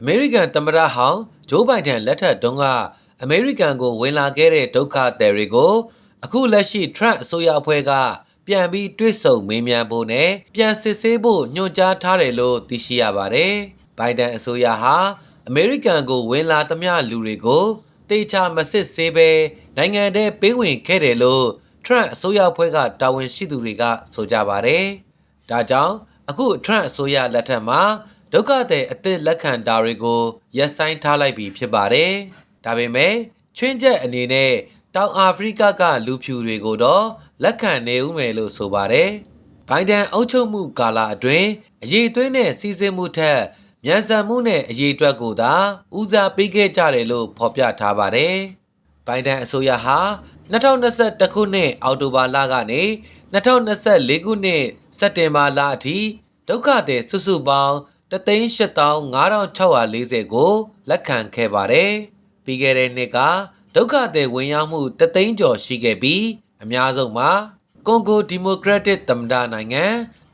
အမေရိကန်သမ္မတဟောင်းဂျိုးဘိုင်ဒန်လက်ထက်တုန်းကအမေရိကန်ကိုဝင်လာခဲ့တဲ့ဒုက္ခသည်တွေကိုအခုလက်ရှိ Trump အစိုးရအဖွဲ့ကပြန်ပြီးတွစ်ဆုံမေးမြန်းဖို့နဲ့ပြန်စစ်ဆေးဖို့ညွှန်ကြားထားတယ်လို့သိရှိရပါတယ်။ဘိုင်ဒန်အစိုးရဟာအမေရိကန်ကိုဝင်လာသမျှလူတွေကိုတေချာမစစ်ဆေးဘဲနိုင်ငံထဲပေးဝင်ခဲ့တယ်လို့ Trump အစိုးရအဖွဲ့ကတာဝန်ရှိသူတွေကဆိုကြပါတယ်။ဒါကြောင့်အခု Trump အစိုးရလက်ထက်မှာ ဒုက္ခသည်အသစ်လက်ခံတာတွေကိုရပ်ဆိုင်းထားလိုက်ပြီဖြစ်ပါတယ်။ဒါပေမဲ့ချွင်းချက်အနေနဲ့တောင်အာဖရိကကလူဖြူတွေကိုတော့လက်ခံနေဦးမယ်လို့ဆိုပါတယ်။ဘိုင်ဒန်အုပ်ချုပ်မှုကာလအတွင်းအရေးသွင်းတဲ့စီစဉ်မှုထက်မြန်ဆန်မှုနဲ့အရေးအတွက်ကိုသာဦးစားပေးခဲ့ကြတယ်လို့ဖော်ပြထားပါတယ်။ဘိုင်ဒန်အစိုးရဟာ2021ခုနှစ်အောက်တိုဘာလကနေ2024ခုနှစ်စက်တင်ဘာလအထိဒုက္ခသည်စုစုပေါင်း 385,640ကိုလက်ခံခဲ့ပါတယ်။ပြီးခဲ့တဲ့နှစ်ကဒုက္ခသည်ဝင်ရောက်မှုတသိန်းကျော်ရှိခဲ့ပြီးအများဆုံးမှာကွန်ဂိုဒီမိုကရက်တစ်သမ္မတနိုင်ငံ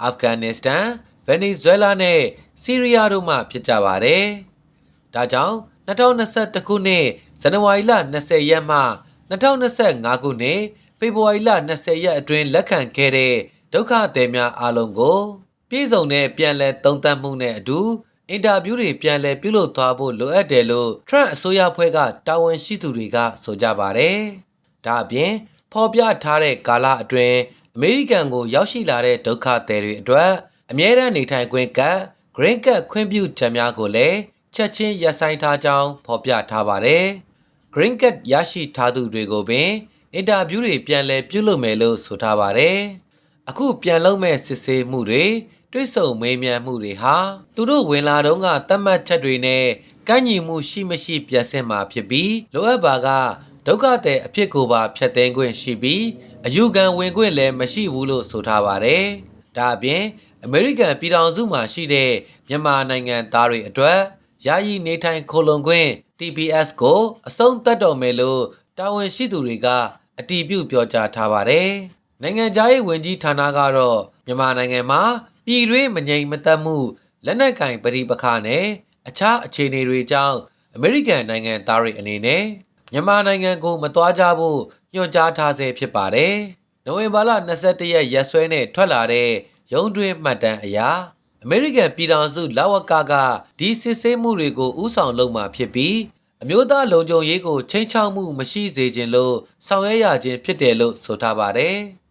အာဖဂန်နစ္စတန်ဗင်နီဇွဲလားနဲ့ဆီးရီးယားတို့မှဖြစ်ကြပါတယ်။ဒါကြောင့်2021ခုနှစ်ဇန်နဝါရီလ20ရက်မှ2025ခုနှစ်ဖေဖော်ဝါရီလ20ရက်အတွင်းလက်ခံခဲ့တဲ့ဒုက္ခသည်များအားလုံးကို ပြည်စုံတဲ့ပြန်လည်သုံးသပ်မှုနဲ့အတူအင်တာဗျူးတွေပြန်လည်ပြုလုပ်သွားဖို့လိုအပ်တယ်လို့ Trump အစိုးရဖွဲ့ကတာဝန်ရှိသူတွေကဆိုကြပါတယ်။ဒါအပြင် ဖော်ပြထားတဲ့ကာလအတွင်းအမေရိကန်ကိုရောက်ရှိလာတဲ့ဒုက္ခသည်တွေအတွက်အမြဲတမ်းနေထိုင်ခွင့်ကတ် Green Card ခွင့်ပြုချက်များကိုလည်းချက်ချင်းရပ်ဆိုင်းထားကြောင်းဖော်ပြထားပါတယ်။ Green Card ရရှိထားသူတွေကိုပင်အင်တာဗျူးတွေပြန်လည်ပြုလုပ်မယ်လို့ဆိုထားပါတယ်။အခုပြန်လုပ်မဲ့စစ်ဆေးမှုတွေ တွိဆုံမေးမြန်းမှုတွေဟာသူတို့ဝင်လာတော့ကသတ်မှတ်ချက်တွေနဲ့ကန့်ညီမှုရှိမရှိပြန်ဆင်မှာဖြစ်ပြီးလိုအပ်ပါကဒုက္ခသည်အဖြစ်ကိုပါဖျက်သိမ်းခွင့်ရှိပြီးအယူခံဝင်ခွင့်လည်းမရှိဘူးလို့ဆိုထားပါတယ်။ဒါအပြင်အမေရိကန်ပြည်ထောင်စုမှာရှိတဲ့မြန်မာနိုင်ငံသားတွေအတွက်ယာယီနေထိုင်ခိုလုံခွင့် TPS ကိုအဆုံးသတ်တော်မယ်လို့တာဝန်ရှိသူတွေကအတည်ပြုပြောကြားထားပါတယ်။နိုင်ငံသားရေးဝန်ကြီးဌာနကတော့မြန်မာနိုင်ငံမှာ ပြည်တွင်းမငြိမ်မသက်မှုလက်နက်ကင်ပဋိပက္ခနဲ့အခြားအခြေအနေတွေကြောင့်အမေရိကန်နိုင်ငံသားတွေအနေနဲ့မြန်မာနိုင်ငံကိုမသွားကြဖို့ညွှန်ကြားထားဆဲဖြစ်ပါတယ်။နိုဝင်ဘာလ22ရက်ရက်စွဲနဲ့ထွက်လာတဲ့ရုံးတွင်းမှတ်တမ်းအရအမေရိကန်ပြည်ထောင်စုလာဝကကဒီစစ်ဆေးမှုတွေကိုဥဆောင်လုပ်မှာဖြစ်ပြီးအမျိုးသားလုံခြုံရေးကိုချိန်ချောက်မှုမရှိစေခြင်းလို့ဆောင်ရွက်ရခြင်းဖြစ်တယ်လို့ဆိုထားပါတယ်။